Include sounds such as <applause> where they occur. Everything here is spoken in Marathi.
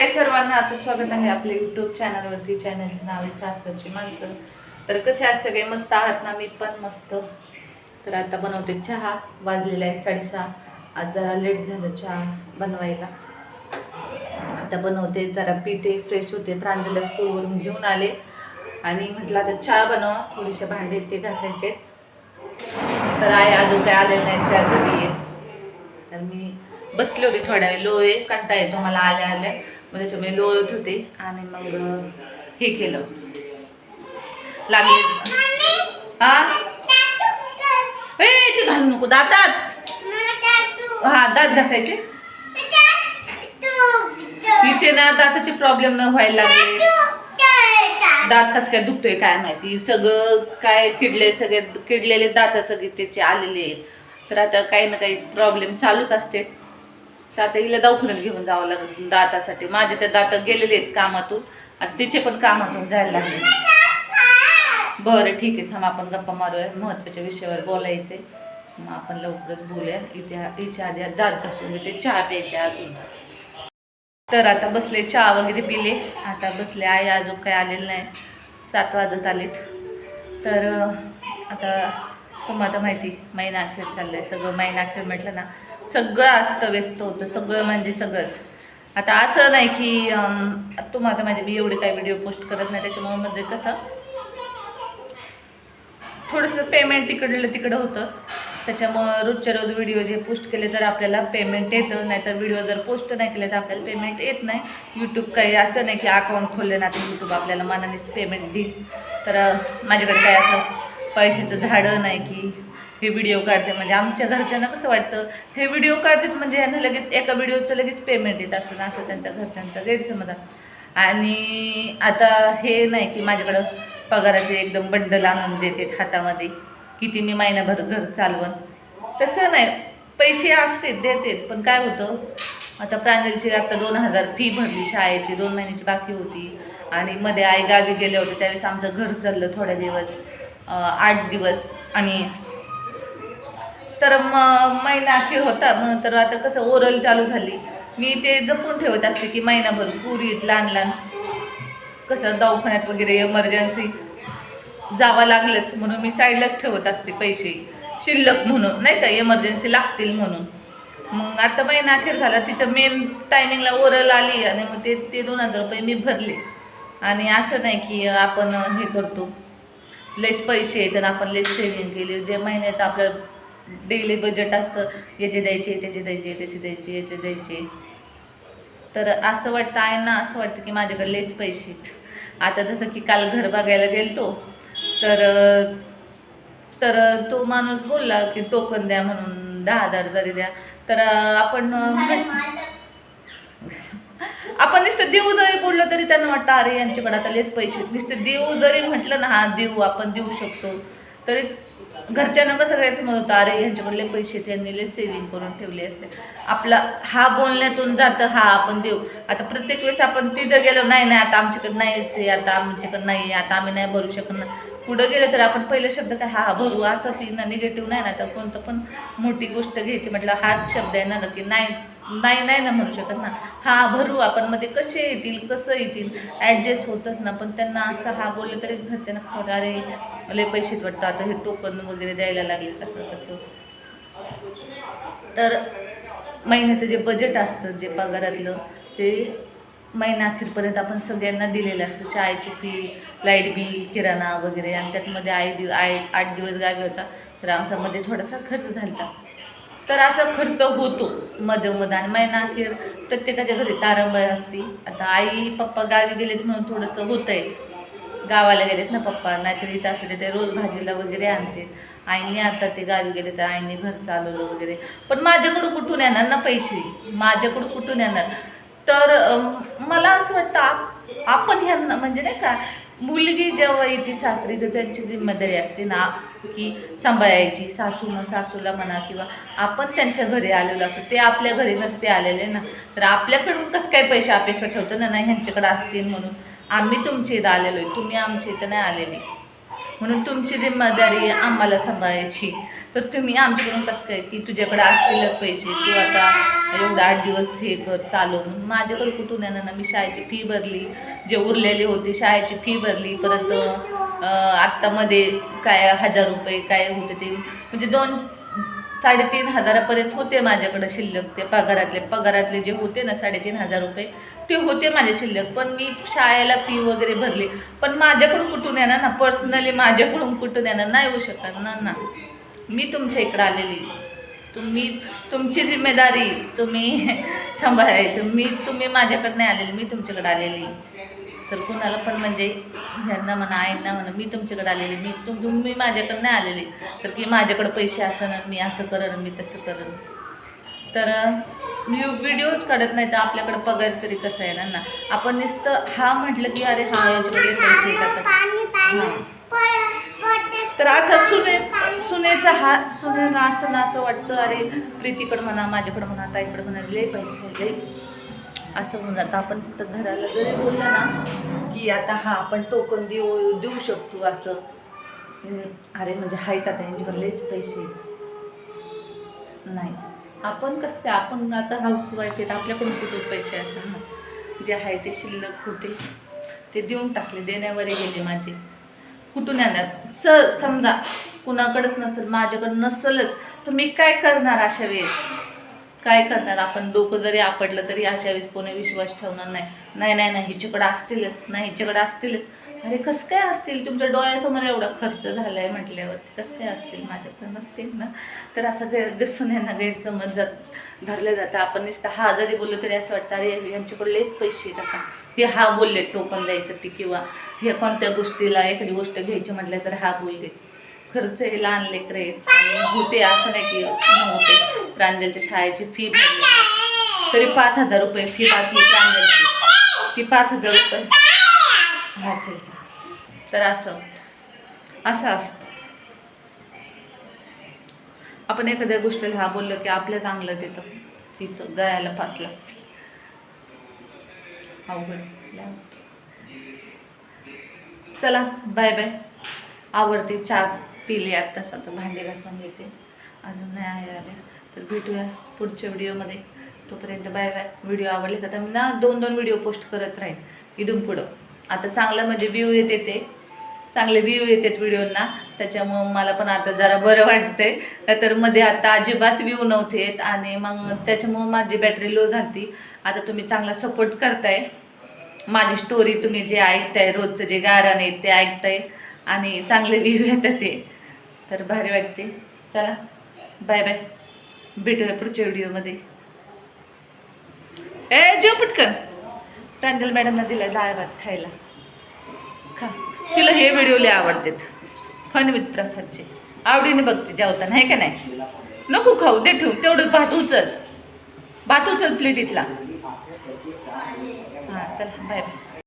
सर्वांना आता स्वागत आहे आपल्या युट्यूब चॅनलवरती चॅनलचं नाव आहे सासरची माणसं. तर कसे आज सगळे मस्त आहात ना? मी पण मस्त. तर आता बनवते चहा. वाजलेला आहे साडेसहा. आज जरा लेट झालं चहा बनवायला. आता बनवते जरा पिते फ्रेश होते. प्रांजला स्कूलवरून घेऊन आले. आणि म्हटलं आता चहा बनवा. थोडेसे भांडे ते घासायचे तर आहे अजून काय आलेले नाहीत त्या घरी येत तर मी बसले होते थोड्या वेळ. लोळे कंटा येतो मला आल्या आल्या. मग त्याच्यामुळे लोळत होते आणि मग हे केलं. लागले. हा? ए ते घालू नको दातात. हा दात घासायचे. हिचे ना दाताचे प्रॉब्लेम न व्हायला लागले. दात कसं काय दुखतोय काय माहिती? सगळं काय किडले सगळे किडलेले दात सगळे त्याचे आलेले आहेत. तर आता काही ना काही प्रॉब्लेम चालूच असते. तर आता हिला दवाखान्यात घेऊन जावं लागेल दातासाठी. माझे तर दात गेलेले आहेत कामातून. आता तिचे पण कामातून जायला लागले. बरं ठीक आहे. थांब आपण गप्पा मारूया. महत्त्वाच्या विषयावर बोलायचे मग आपण लवकरच बोलूया. इथे हिच्या आधी दात घासून घेते. चहा प्यायचे अजून. तर आता बसले चहा वगैरे पिले. आता बसले आई अजून काही आलेलं नाही. सात वाजत आलेत. तर आता तुम्हाला माहिती महिना अखेर आहे सगळं महिना अखेर म्हटलं ना सगळं अस्तव्यस्त होतं सगळं म्हणजे सगळंच. आता असं नाही की तू तुम्हाला माझे मी एवढे काही व्हिडिओ पोस्ट करत नाही त्याच्यामुळे म्हणजे कसं? थोडंसं पेमेंट तिकडलं तिकडं होतं. त्याच्यामुळं रोजच्या रोज व्हिडिओ जे पोस्ट केले तर आपल्याला पेमेंट येतं नाहीतर व्हिडिओ जर पोस्ट नाही केले तर आपल्याला पेमेंट येत नाही. यूट्यूब काही असं नाही की अकाउंट खोलले ना तर यूट्यूब आपल्याला मनानेच पेमेंट देईल. तर माझ्याकडे काय असं पैशाचं झाडं नाही की हे व्हिडिओ काढते. म्हणजे आमच्या घरच्यांना कसं वाटतं हे व्हिडिओ काढतात म्हणजे यांना लगेच एका व्हिडिओचं लगेच पेमेंट येत असं ना असं त्यांच्या घरच्यांचा गैरसमज आणि आता हे नाही की माझ्याकडं पगाराचे एकदम बंडल आणून देतात हातामध्ये. किती मी महिनाभर घर चालवण. तसं नाही. पैसे असतात देतात. पण काय होतं आता प्रांजलची आता दोन हजार फी भरली शाळेची. दोन महिन्याची बाकी होती. आणि मध्ये आई गावी गेले होते त्यावेळेस आमचं घर चाललं थोड्या दिवस आठ दिवस. आणि तर मग महिना अखेर होता. मग तर आता कसं ओरल चालू झाली. मी ते जपून ठेवत असते की महिनाभर पुरीत लहान लहान. कसं दवाखान्यात वगैरे एमर्जन्सी जावं लागलंच म्हणून मी साईडलाच ठेवत असते पैसे. शिल्लक म्हणून नाही का इमर्जन्सी लागतील म्हणून. मग आता महिना अखेर झाला. तिच्या मेन टायमिंगला ओरल आली आणि मग ते ते दोन हजार रुपये मी भरले. आणि असं नाही की आपण हे करतो. लयच पैसे आहेत आणि आपण लयच सेविंग केली. जे महिन्यात आपल्याला डेली बजेट असतं याचे द्यायचे त्याचे द्यायचे त्याचे द्यायचे याचे द्यायचे. तर असं वाटतं आहे ना असं वाटतं की माझ्याकडे लेच पैसे आहेत. आता जसं की काल घर बघायला गेलतो तर तर तो माणूस बोलला की टोकन द्या म्हणून दहा हजार जरी द्या. तर आपण आपण नुसतं देऊ जरी बोललो तरी त्यांना वाटतं अरे यांच्याकडे आता लेच पैसे आहेत. नुसतं देऊ जरी म्हटलं ना हा देऊ आपण देऊ शकतो. तरी घरच्यांना कसं गैरसमज होतं अरे यांच्याकडले पैसे त्यांनी लय सेव्हिंग करून ठेवले असते आपला हा बोलण्यातून जातं हा आपण देऊ. आता प्रत्येक वेळेस आपण तिथं गेलो नाही नाही आता आमच्याकडे नाहीच आहे आता आमच्याकडे नाही आहे आता आम्ही नाही भरू शकणार पुढं गेलं तर आपण पहिले शब्द काय हा भरू आता ती ना निगेटिव्ह नाही ना तर कोणतं पण मोठी गोष्ट घ्यायची. म्हटलं हाच शब्द आहे ना की नाही. नाही नाही ना म्हणू शकत ना. हा भरू आपण. मग ते कसे येतील कसं येतील? ॲडजस्ट होतच ना. पण त्यांना असं हा बोललं तरी घरच्यांना कसं अरे लय पैसेच वाटतं आता हे टोकन वगैरे द्यायला लागले तसं तसं. तर महिन्याचं जे बजेट असतं जे पगारातलं ते महिना अखेरपर्यंत आपण सगळ्यांना दिलेलं असतं. शाळेची फी लाइट बिल किराणा वगैरे. आणि त्यातमध्ये आई दिव आई आठ दिवस गावी होता. तर आमचा मध्ये थोडासा खर्च झाला तर असा खर्च होतो मध्ये आणि महिनाअखेर प्रत्येकाच्या घरी तारंबाई असती. आता आई पप्पा गावी गेलेत म्हणून थोडंसं होतंय. गावाला गेलेत ना पप्पा नाहीतर इथं असले ते रोज भाजीला वगैरे आणते आईने आता ते गावी गेले तर आईने घर चालवलं वगैरे. पण माझ्याकडं कुठून येणार ना पैसे? माझ्याकडं कुठून येणार? तर मला असं वाटतं आप- आपण ह्यांना म्हणजे नाही का मुलगी जेव्हा येते सासरी तर त्यांची जिम्मेदारी असते ना की सांभाळायची. सासू सासूला म्हणा किंवा आपण त्यांच्या घरी आलेलो असतो. ते आपल्या घरी नसते आलेले ना. तर आपल्याकडून कसं काय पैसे अपेक्षा ठेवतो ना नाही ह्यांच्याकडे असतील म्हणून. आम्ही तुमच्या इथं आलेलो आहे. तुम्ही आमच्या इथं नाही आलेले. म्हणून तुमची जिम्मेदारी आम्हाला सांभाळायची तर तुम्ही आमच्याकडून कसं काय की तुझ्याकडे असतीलच पैसे तू आता एवढं आठ दिवस हे कर चालवून. माझ्याकडे कुठून येणार ना मी शाळेची फी भरली जे उरलेले होते शाळेची फी भरली परत आत्तामध्ये काय हजार रुपये काय होते ते म्हणजे दोन साडेतीन हजारापर्यंत होते माझ्याकडे शिल्लक. ते पगारातले पगारातले जे होते ना साडेतीन हजार रुपये ते होते माझे शिल्लक. पण मी शाळेला फी वगैरे भरली. पण माझ्याकडून कुठून येणार ना? पर्सनली माझ्याकडून कुठून येणार? नाही येऊ शकत. ना ना. मी तुमच्या इकडं आलेली. तुम्ही तुमची जिम्मेदारी तुम्ही <laughs> सांभाळायचं. मी तुम्ही माझ्याकडे नाही आलेली. मी तुमच्याकडे आलेली. तर कुणाला पण म्हणजे ह्यांना म्हणा आईंना म्हणा मी तुमच्याकडे आलेली मी तुम तुम्ही माझ्याकडे नाही आलेली. तर की माझ्याकडे पैसे असणार मी असं करण मी तसं करण तर मी व्हिडिओज काढत नाही तर आपल्याकडे पगार तरी कसं येणार ना आपण नुसतं हा म्हटलं की अरे हा याच्याकडे पैसे येतात. तर असं सुने सुनेचा हा सुनेला असं ना असं वाटतं अरे प्रीतीकडं म्हणा माझ्याकडं म्हणा ताईकडं म्हणा लय पैसे लय असं होऊन जातं. आपण सतत घराला जरी बोललं ना की आता हा आपण टोकन देऊ देऊ शकतो असं. अरे म्हणजे आहेत आता यांच्याकडे लयच पैसे. नाही. आपण कसं काय आपण आता हाऊसवाईफ आहेत आपल्याकडून कुठे पैसे आहेत ना? जे आहे ते शिल्लक होते. ते देऊन टाकले देण्यावरही गेले माझे. कुठून येणार स समजा कुणाकडंच नसेल माझ्याकडं नसेलच तर मी काय करणार अशा वेळेस? काय करणार? आपण डोकं जरी आपडलं तरी अशा वेळेस कोणी विश्वास ठेवणार नाही. नाही नाही नाही हिच्याकडे असतीलच. नाही हिच्याकडे असतीलच. अरे कसं काय असतील? तुमच्या डोळ्यासमोर एवढा खर्च झाला आहे म्हटल्यावरती कसं काय असतील? माझ्याकडे नसतील ना. तर असं गैर दिसून यांना गैरसमज जात धरलं जातं आपण नुसतं हा जरी बोललो तरी असं वाटतं अरे यांच्याकडे पैसे टाका हे हा बोलले टोकन द्यायचं ती किंवा हे कोणत्या गोष्टीला एखादी गोष्ट घ्यायची म्हटलं तर हा बोलले. खर्च हे लहान लेकर आहेत. होते असं नाही की नव्हते. प्रांजलच्या शाळेची फी भरली तरी पाच हजार रुपये फी बाकी प्रांजलची. ती पाच हजार रुपये. हा तर असं. असं असतं. आपण एखाद्या गोष्टीला हा बोललो की आपलं चांगलं देतं तिथं गळ्याला फास लागते. अवघड. चला बाय बाय आवडते चहा पिली आत्ता स्वतः भांडे घासून घेते. अजून नाही आहे आल्या तर भेटूया पुढच्या व्हिडिओमध्ये. तोपर्यंत बाय बाय. व्हिडिओ आवडले का तर मी ना दोन दोन व्हिडिओ पोस्ट करत राहीन इथून पुढं. आता चांगलं म्हणजे व्ह्यू येते ते. चांगले व्ह्यू येतात व्हिडिओंना. त्याच्यामुळं मला पण आता जरा बरं वाटतंय. तर मध्ये आता अजिबात व्ह्यू नव्हते आणि मग त्याच्यामुळं माझी बॅटरी लो झाली आता तुम्ही चांगला सपोर्ट करताय. माझी स्टोरी तुम्ही जे ऐकताय रोजचं जे गारण आहे ते ऐकताय आणि चांगले व्ह्यू येतात ते. तर भारी वाटते. चला बाय बाय. भेटूया पुढच्या व्हिडिओमध्ये. ए जेव पटकन. प्रांजल मॅडमला दिला डाळ भात खायला. खा. तिला हे व्हिडिओ लय आवडतात. फन विथ प्रसादचे. आवडीने बघते जेवताना आहे का नाही? नको खाऊ दे ठेवू तेवढं भात उचल. भात उचल प्लेटीतला हां चल बाय बाय